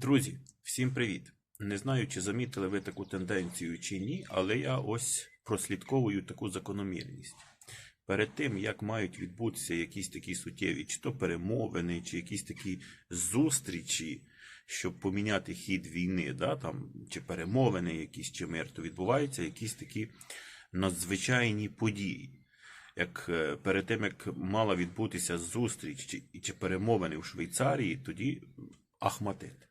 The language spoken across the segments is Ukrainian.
Друзі, всім привіт! Не знаю, чи замітили ви таку тенденцію чи ні, але я ось прослідковую таку закономірність. Перед тим, як мають відбутися якісь такі суттєві, чи то перемовини, чи якісь такі зустрічі, щоб поміняти хід війни, да, там, чи перемовини якісь, чи мир, то відбуваються якісь такі надзвичайні події. Як е, перед тим, як мала відбутися зустріч чи, чи перемовини в Швейцарії, тоді Ахматит.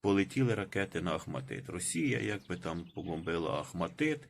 Полетіли ракети на Ахматит. Росія якби там побомбила Ахматит.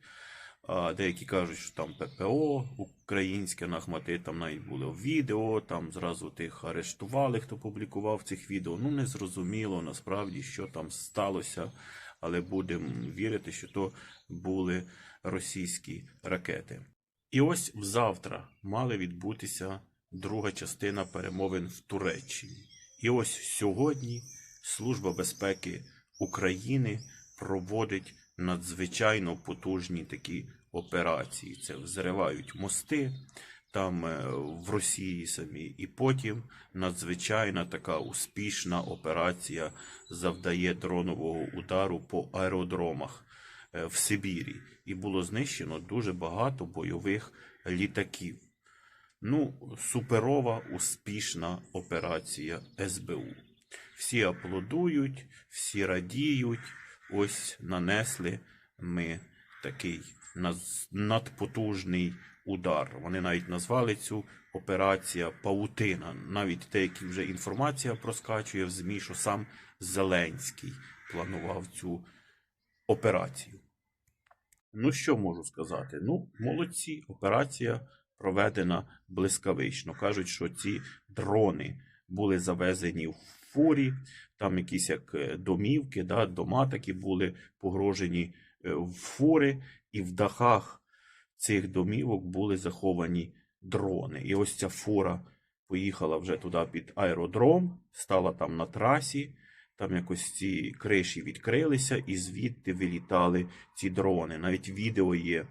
Деякі кажуть, що там ППО українське на Ахматит, там навіть було відео, там зразу тих арештували, хто публікував цих відео. Ну, не зрозуміло насправді, що там сталося, але будемо вірити, що то були російські ракети. І ось взавтра мала відбутися друга частина перемовин в Туреччині. І ось сьогодні Служба безпеки України проводить надзвичайно потужні такі операції. Це взривають мости там е, в Росії самі, і потім надзвичайна така успішна операція завдає дронового удару по аеродромах е, в Сибірі. І було знищено дуже багато бойових літаків. Ну, суперова успішна операція СБУ. Всі аплодують, всі радіють. Ось нанесли ми такий надпотужний удар. Вони навіть назвали цю операція Паутина. Навіть деякі вже інформація проскачує в ЗМІ, що сам Зеленський планував цю операцію. Ну, що можу сказати? Ну, молодці, операція проведена блискавично. Кажуть, що ці дрони були завезені в фурі, там якісь як е, домівки, да, дома такі були погрожені е, в фури, і в дахах цих домівок були заховані дрони. І ось ця фура поїхала вже туди під аеродром, стала там на трасі. Там якось ці криші відкрилися, і звідти вилітали ці дрони. Навіть відео є.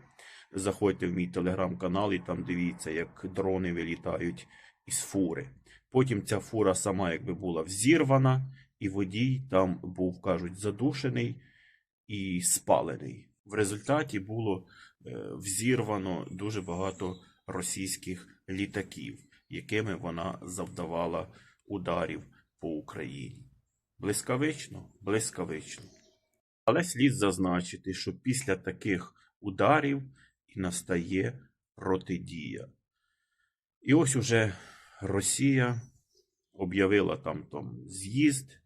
Заходьте в мій телеграм-канал і там дивіться, як дрони вилітають із фури. Потім ця фура сама якби була взірвана, і водій там був, кажуть, задушений і спалений. В результаті було е, взірвано дуже багато російських літаків, якими вона завдавала ударів по Україні. Блискавично, блискавично. Але слід зазначити, що після таких ударів і настає протидія. І ось уже Росія об'явила там, там з'їзд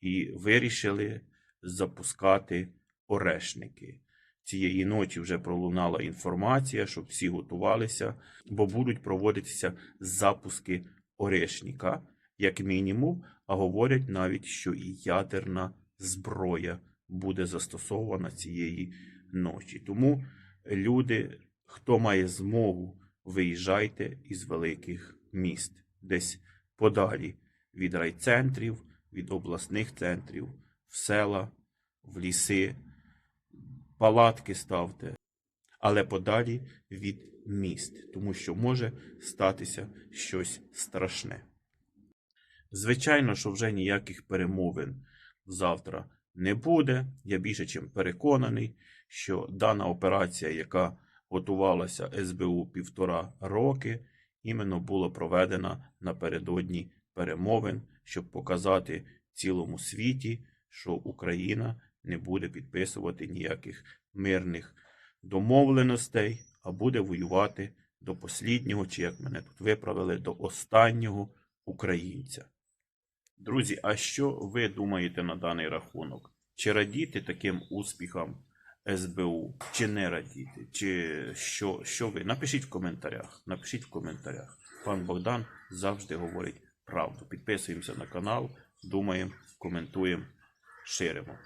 і вирішили запускати орешники. Цієї ночі вже пролунала інформація, щоб всі готувалися, бо будуть проводитися запуски орешника, як мінімум, а говорять навіть, що і ядерна зброя буде застосована цієї ночі. Тому люди, хто має змогу, виїжджайте із великих міст, десь подалі від райцентрів, від обласних центрів, в села, в ліси, палатки ставте, але подалі від міст, тому що може статися щось страшне. Звичайно, що вже ніяких перемовин завтра не буде. Я більше чим переконаний, що дана операція, яка готувалася СБУ півтора роки, іменно була проведена напередодні перемовин, щоб показати цілому світі, що Україна не буде підписувати ніяких мирних домовленостей, а буде воювати до посліднього, чи як мене тут виправили, до останнього українця. Друзі, а що ви думаєте на даний рахунок? Чи радіти таким успіхам СБУ, чи не радіти? Чи що, що ви? Напишіть в коментарях. Напишіть в коментарях. Пан Богдан завжди говорить правду. Підписуємося на канал, думаємо, коментуємо, ширимо.